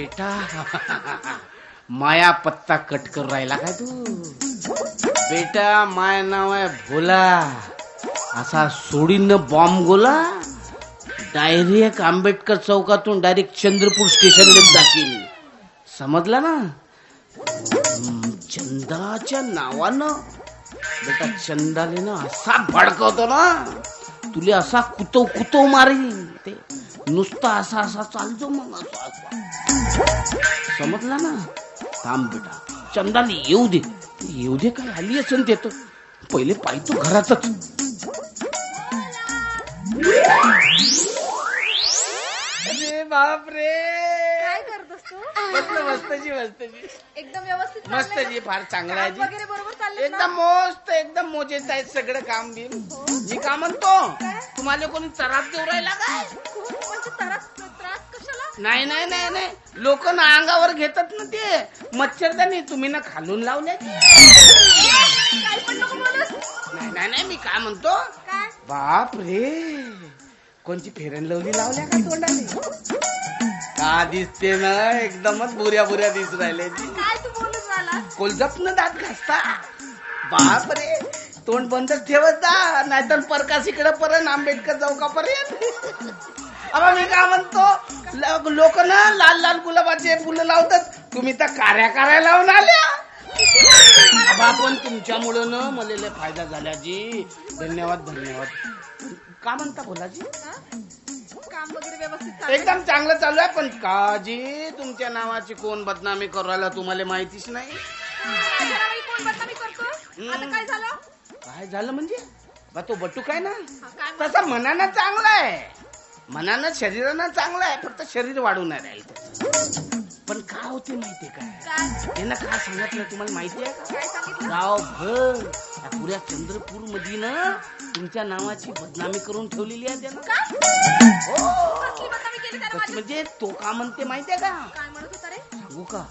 बेटा. माया पत्ता कट कर राहिला काय तू? बेटा माय नाव आहे भोला. असा सोडीन बॉम्ब गोला. डायरेक्ट आंबेडकर चौकातून डायरेक्ट चंद्रपूर स्टेशनला जातील समजला ना? चंदाच्या नावानं. बेटा चंदाले ना असा भडकवतो ना तुले असा कुतव कुतव मारीन. ते नुसता असा असा चालतो मग समजला ना? थांब बेटा. चंदाली येऊ दे. येऊ दे काय आली असेल ते तर. पहिले पाहितो घरातच. बापरे! मस्त मस्तची मस्तची. एकदम व्यवस्थित जी फार चांगला? आहे काम जी. वगैरे बरोबर चालले एकदम मस्त एकदम मोजेत आहे सगळं काम बिम. मी का म्हणतो? तुम्हाला कोणी त्रास देऊ राहिला काय? म्हणजे त्रास त्रास कशाला? नाही नाही नाही नाही. लोक ना अंगावर घेतात ना ते. मच्छरदानी तुम्ही ना खालून लावले काय पण नको बोलूस. नाही नाही नाही मी काय म्हणतो? काय? बाप रे कोणची फेरन लवली लावल्या का तोंडाने? का दिसते ना एकदमच बुऱ्या बुऱ्या दिसू राहिले. काय तू बोलून राहिला कोलजपनं दात घासता. बाप रे तोंड बंदच ठेवत जा नाहीतर परकास इकडे पर्यंत आंबेडकर चौकापर्यंत अबा मी काय म्हणतो लोक ना लाल लाल गुलाबाचे फुलं लावतात. तुम्ही तर कार्या कार्या लावून आल्या. अबा पण तुमच्यामुळं ना मला फायदा झाला जी धन्यवाद धन्यवाद. का म्हणता बोलाजी? काम वगैरे व्यवस्थित चाललंय एकदम चांगलं चालू आहे पण काजी तुमच्या नावाची कोण बदनामी करू राहिला तुम्हाला माहितीच नाही? माझ्या नावाने कोण बदनामी करतो? आता काय झालं? काय झालं म्हणजे? बा तो बटू काय ना? तसा मनानं चांगला आहे. मनानं शरीरानं चांगला आहे फक्त शरीर वाढून राहील. त्याचं. पण का होते माहितीये काय? त्यानं काय सांगितलं तुम्हाला माहिती आहे का? काय सांगितलं गावभर. या पुऱ्या चंद्रपूरमध्ये ना तुमच्या नावाची बदनामी करून ठेवलेली आहे त्यानं. हो. म्हणजे तो का म्हणते माहितीये का? सांगू का?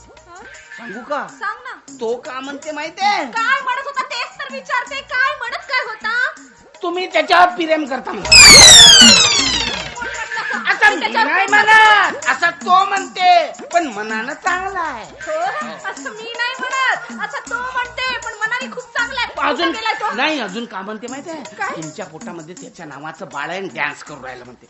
सांगू का? सांग ना. तो का म्हणते माहितीये काय म्हणत होता तेच तर विचारते. काय म्हणत काय होता? तुम्ही त्याच्यावर प्रेम करता म्हटलं असं? आता मी मी त्याच्यावर नाही म्हणत असं तो म्हणते पण मनानं चांगला आहे हो? असं मी नाही म्हणत असं तो म्हणते पण मनाने खूप चांगला आहे अजून कुठे गेलाय तो नाही अजून का म्हणते माहिती आहे? तुमच्या पोटामध्ये त्याच्या नावाचं बाळ आहे डान्स करून राहिलं म्हणते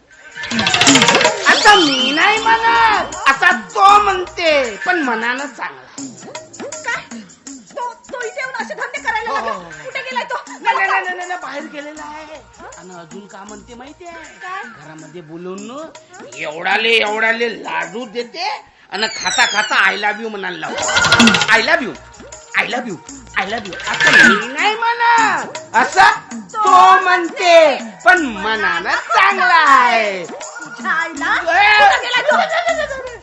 आता मी नाही म्हणत असा तो म्हणते पण मनानं चांगला आहे. काय तो तो इथे येऊन असे धंदे करायला हो, लागला हो. कुठे गेलाय तो. नाही मला नाही, सांग. नाही, नाही, नाही, बाहेर गेलेला आहे. आणि अजून का म्हणते माहिती आहे? घरामध्ये बोलवून एवढाले एवढाले लाडू देते आणि खाता खाता आय लव्ह यू म्हणायला लावते. I love you I love you I love you असं मी नाही म्हणत. असं तो म्हणते. पण मनानं चांगला आहे. तुझ्या आईला ए! कुठे गेलाय तो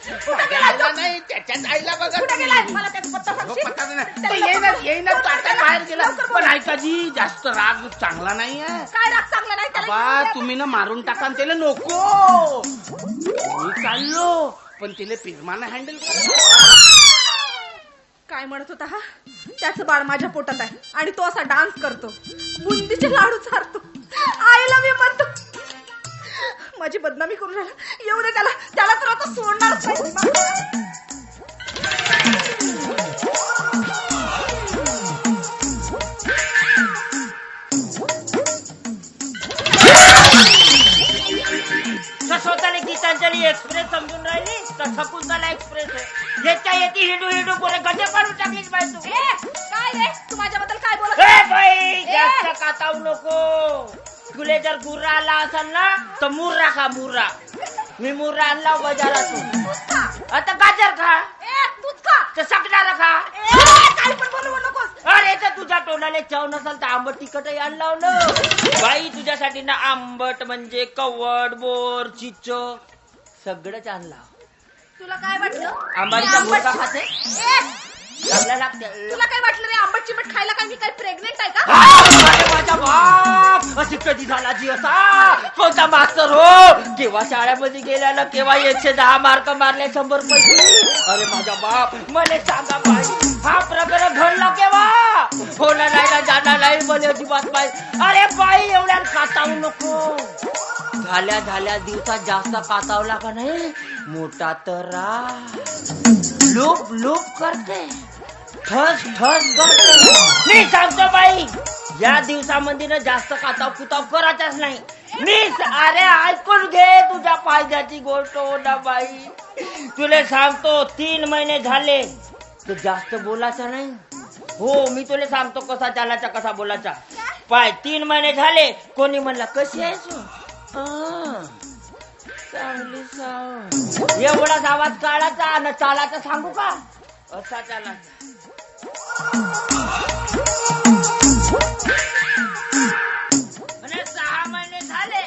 नाही त्याच्याच आईला बघा कुठे तुम्ही. गेलाय मला त्याचा पत्ता हो, सांगशील पत्ता नाही. तो आता बाहेर गेला लवकर पण ऐका जी जास्त राग चांगला नाहीये काय राग चांगला नाही बा तुम्ही ना मारून टाका आणि त्याला नको मी चाललो पण तिला पिरमानं हँडल काय म्हणत होता हा त्याचं बाळ माझ्या पोटात आहे आणि तो असा डान्स करतो बुंदीचे लाडू चारतो आईला मी म्हणतो माझी बदनामी करून राहिला. येऊ दे त्याला. त्याला तर आता सोडणारच नाही. तर स्वतःला गीतांजली एक्सप्रेस समजून राहिली तर शकुंतला एक्सप्रेस आहे. येते हिंडू हिंडू पुढे गजे पाडून टाकलीच बाई तू. काय रे? तू माझ्याबद्दल काय बोलत ए आहे? बाई जास्त कातावू नको. तुले जर गुर्रा आला असेल ना तर मुर्रा खा मुर्रा. मी मुर्रा आणला बाजारातून. आता गाजर खा. तूच खा. तर सकणार खा. काय पण बोलू नकोस. अरे तर तुझ्या तोंडाला चव नसेल तर आंबट तिखटही आण लावलं बाई तुझ्यासाठी ना आंबट म्हणजे कवड बोर चिच्च सगळंच आणला. तुला काय वाटलं? आंबाडीचा मुर्गा खाते? लागते. तुला काय वाटलं रे आंबट चिमट खायला काय मी काय प्रेग्नेंट आहे का? माझा बाप. अशी कधी झाला जी असा कोणता मास्तर हो? केव्हा शाळेमध्ये गेल्याला केव्हा एकशे दहा मार्क मारले शंभर पैकी? अरे माझा बाप मला सांगा बाई हा प्रकार घडला केव्हा? होणार नाही ना जाणार नाही मला अजिबात बाई अरे बाई एवढ्या कातावू नको. झाल्या झाल्या दिवसात जास्त कातावला का नाही? मोठा तर लूप लूप करते. ठस ठस करते. मी सांगतो बाई या दिवसामध्ये ना जास्त काताव कुताव करायचाच नाही. मी अरे ऐकून घे तुझ्या फायद्याची गोष्ट हो ना बाई. तुला सांगतो तीन महिने झाले. तर जास्त बोलायचा नाही. हो मी तुला सांगतो कसा चालायचा कसा बोलायचा. पाय तीन महिने झाले. कोणी म्हणला कशी आहे चांगली एवढाच आवाज काढायचा आणि चालायचा सांगू का? असा चालायचा? आणि सहा महिने झाले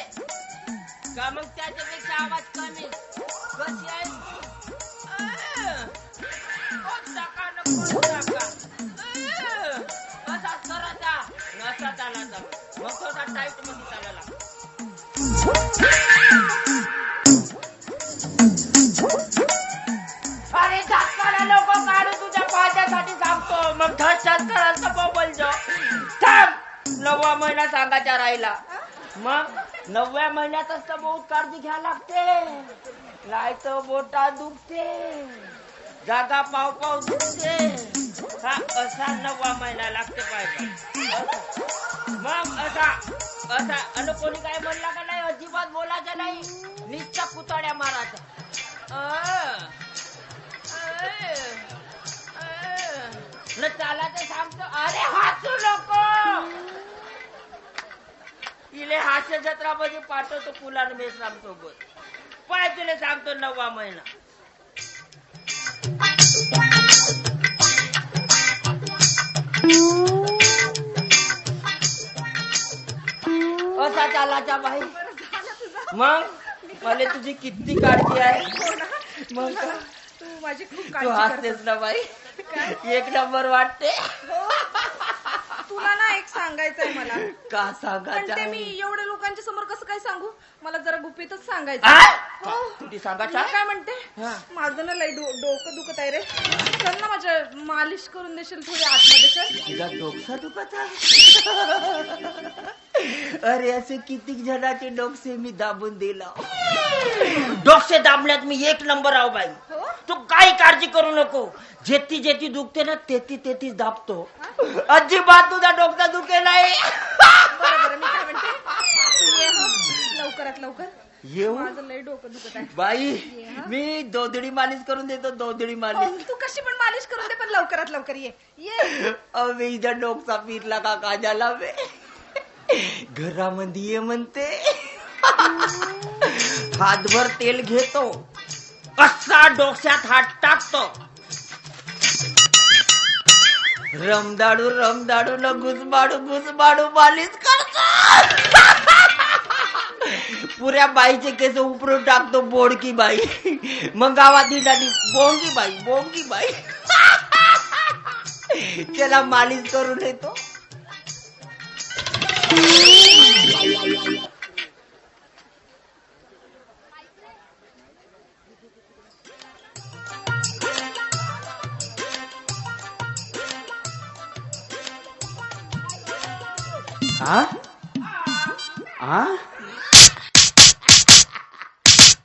का मग त्याच्यापेक्षा आवाज कमी कशी आहे तू? अं, टाका न कोण टाका. अं, चालायचा. मग थोडा मध्ये चालायला करायला मग नवव्या महिन्यातच तर बहुत काळजी घ्या लागते. नाही तर बोटा दुखते. जागा पाव पाव दुखते. हा असा नववा महिना लागते पाहिजे. मग असा असा अन कोणी काय म्हणला का नाही? अजिबात बोलायचं नाही. निश्चा पुतळ्या मारायचा. न चालायचं सांगतो अरे हसू नको. इले हास्य जत्रा मध्ये पाठवतो पुलान मेसराम सोबत पाय तुला सांगतो नववा महिना. असा चालाचा बाई. मग? मला तुझी किती काळजी आहे. मग? तू माझी खूप तू काळजी. हसतेस ना बाई. एक नंबर वाटते. तुला सांगायचंय मला. का पण सांगायचं ते मी? एवढ्या लोकांच्या समोर कसं काय सांगू? मला जरा गुपितच सांगायचं आ? हो. तुझी सांगायचं मी? काय म्हणते? हा. माझं ना लई डो- डोकं दुखत आहे रे. चल ना माझ्या मालिश करून देशील थोडी आतमध्ये चल. डोकसा दुखत अरे असे किती जणाचे डोकसे मी दाबून दिला. डोकसे दाबण्यात मी एक नंबर आहो बाई. तू काही काळजी करू नको. जेती जेती दुखते ना तेती तेतीच दाबतो. अजिबात तुझा डोकसा दुखे नाही. बरं बरं मी काय म्हणते? तू ये हं, लवकरात लवकर. येऊ माझं लई डोकं दुखत आहे. बाई मी दोदडी मालिश करून देतो दोदडी हो, मालिश तू कशी पण मालिश करून दे पण लवकरात लवकर ये. ये. अवे इथं डोकसा पिरला का काजाला बे? घरामध्ये ये म्हणते. हातभर तेल घेतो. तुझ्या डोक्यात हात टाकतो. रमदाडू रमदाडू न घुसबाडू घुसबाडू मालिश करतो. पुऱ्या बाईचे केस उपरून टाकतो बोडकी बाई. मग गावात हिंडाली बोंगी बाई बोंगी बाई. त्याला मालिश करून येतो. हा हा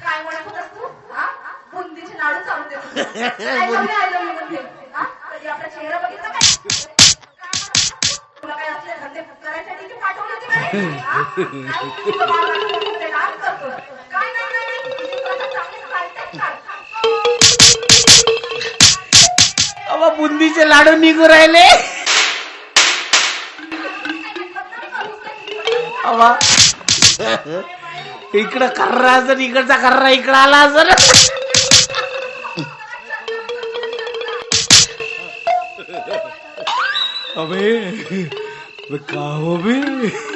काय म्हणत होतास तू हा? बुंदीचे लाडू चालू दे I म्हणते. हा? कधी आपला चेहरा बघितला काय तुला काय असले धंदे करायसाठी होती का रे? हा? बाळ लागलं ते करतो. काय नाही, नाही, नाही. तुझी स्वतः चाल. बुंदीचे लाडू निघू राहिले अबा इकडं कर्रा असं इकडचा कर्रा इकडं आला असं अबे का हो बे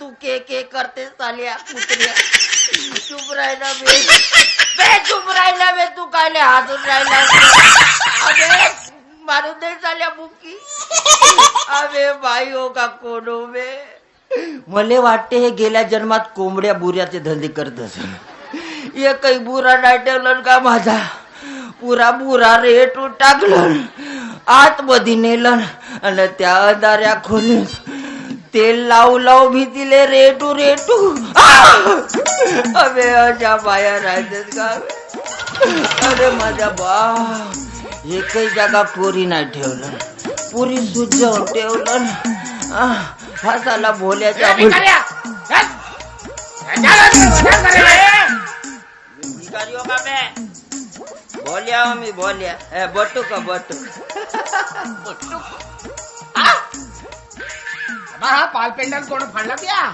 तू के के करते साल्या कुत्र्या चुप राहिला बे. बे चुप राहिला बे तू कायले हातून राहिला? अबे मारून दे चाल्या बुकी अबे बाई हो का कोण हो बे? मले वाटते हे गेल्या जन्मात कोंबड्या बुऱ्याचे धंदे करत असेल एकही बुरा नाही ठेवलं का माझा? पुरा बुरा रेट टाकलं आतमध्ये नेलं आणि त्या अंधाऱ्या खोलीत तेल लावू लावू भीतीले रेटू रेटू. अबे अशा बाया राहतात का? अरे माझ्या बा एकही जागा पोरी नाही ठेवलं. पुरी सुजवून ठेवलं. आह, फासाला भोल्याच्या हो मी बोलिया. ए बटू का बटू हा पाल पेंडल कोण फाडला त्या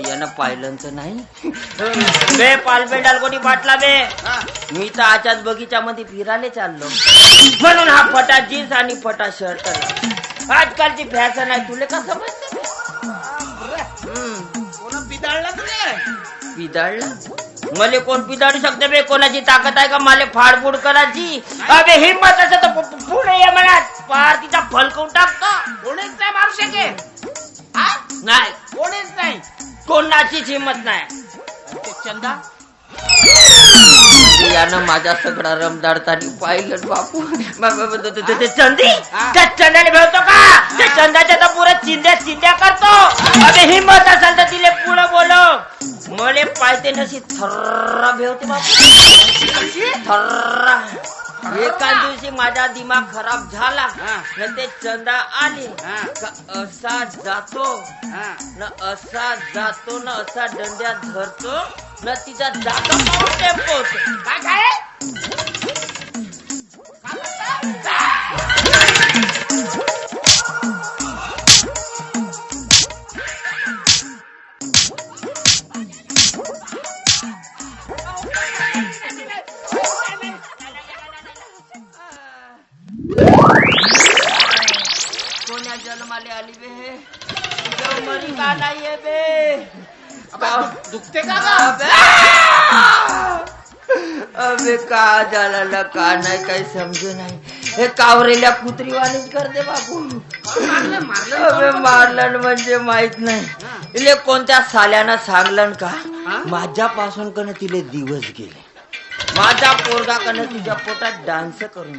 यानं पाहिलंच नाही. बे पालपेंडाल कोणी पाटला बे? मी तर आच्याच बगीच्यामध्ये फिरायला चाललो. म्हणून हा फटा जीन्स आणि फटा शर्ट. आजकालची फॅशन आहे तुले का समजते कोण पिदाळला तुले पिदाळला मले कोण पिदाळू शकते बे? कोणाची ताकद आहे का? मला फाडफूड करायची? अबे हिंमत असं तर पु- पुढे ये म्हणा. पार तिचा फलकवून टाकतो कोणीच नाही मारू शके हा? नाही. कोणीच नाही. कोणाचीच हिंमत नाही. ते चंदा? यानं माझा सगळा रमदाडतानी पाहिलं बापू. ते- चंदी. त्या चंदाने भेटतो का? त्या चंदाच्या तर पुढे चिंध्या चिंध्या करतो. अबे हिंमत असेल तर तिले पुढे बोलव. मले पायते नशी थर्रा भेवते बापू. थर्रा. एका दिवशी माझा दिमाग खराब झाला. न ते चंदा आली. असा जातो. न असा जातो न असा दंड्यात धरतो. न तिचा जातो पाहून टेम्पोत काय काय कोण्या जन्माले आली बे? तुझ्या मरी का नाहीये बे? दुखते? का? अबे! का झालं का नाही काही समजे नाही. हे कावरेल्या कुत्रीवाणीच करते मारलं अबे मारलं म्हणजे माहीत नाही. इले कोणत्या साल्यानं सांगलं का? माझ्यापासून कन तिले दिवस गेले. माझा पोरगा कन तुझ्या पोटात डान्स करून.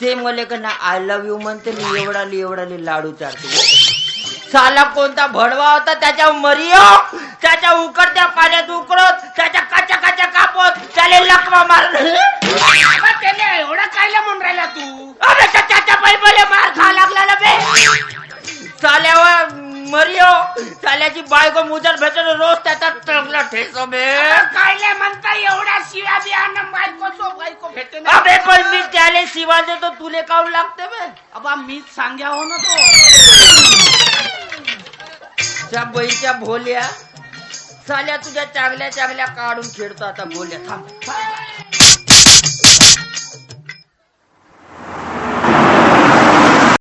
ते मले कन आय लव्ह यू म्हणते मी एवढाली एवढाली लाडू चारते. साला कोणता भडवा होता त्याच्या मरियो त्याच्या उकडत्या पाण्यात उकडत त्याच्या काच्या काच्या कापत त्याला लकवा मारलं. बाबा, त्याने एवढं कायला म्हणून राहिला तू? त्या त्याच्या बैबले मार खा लागला ना बे. साल्यावर मरियो साल्याची बायको मुजर भेटून रोज त्याचा टंगला ठेचो बे. कायले म्हणता एवढ्या शिव्या बिया बायको सो बायको भेटे ना अबे पण मी त्याले शिवा देतो तुले काऊन लागते बे? अबा मीच सांग्या हो ना तो. त्या बैच्या भोल्या साल्या तुझ्या चांगल्या चांगल्या काढून खेळतो आता भोल्या. थांब.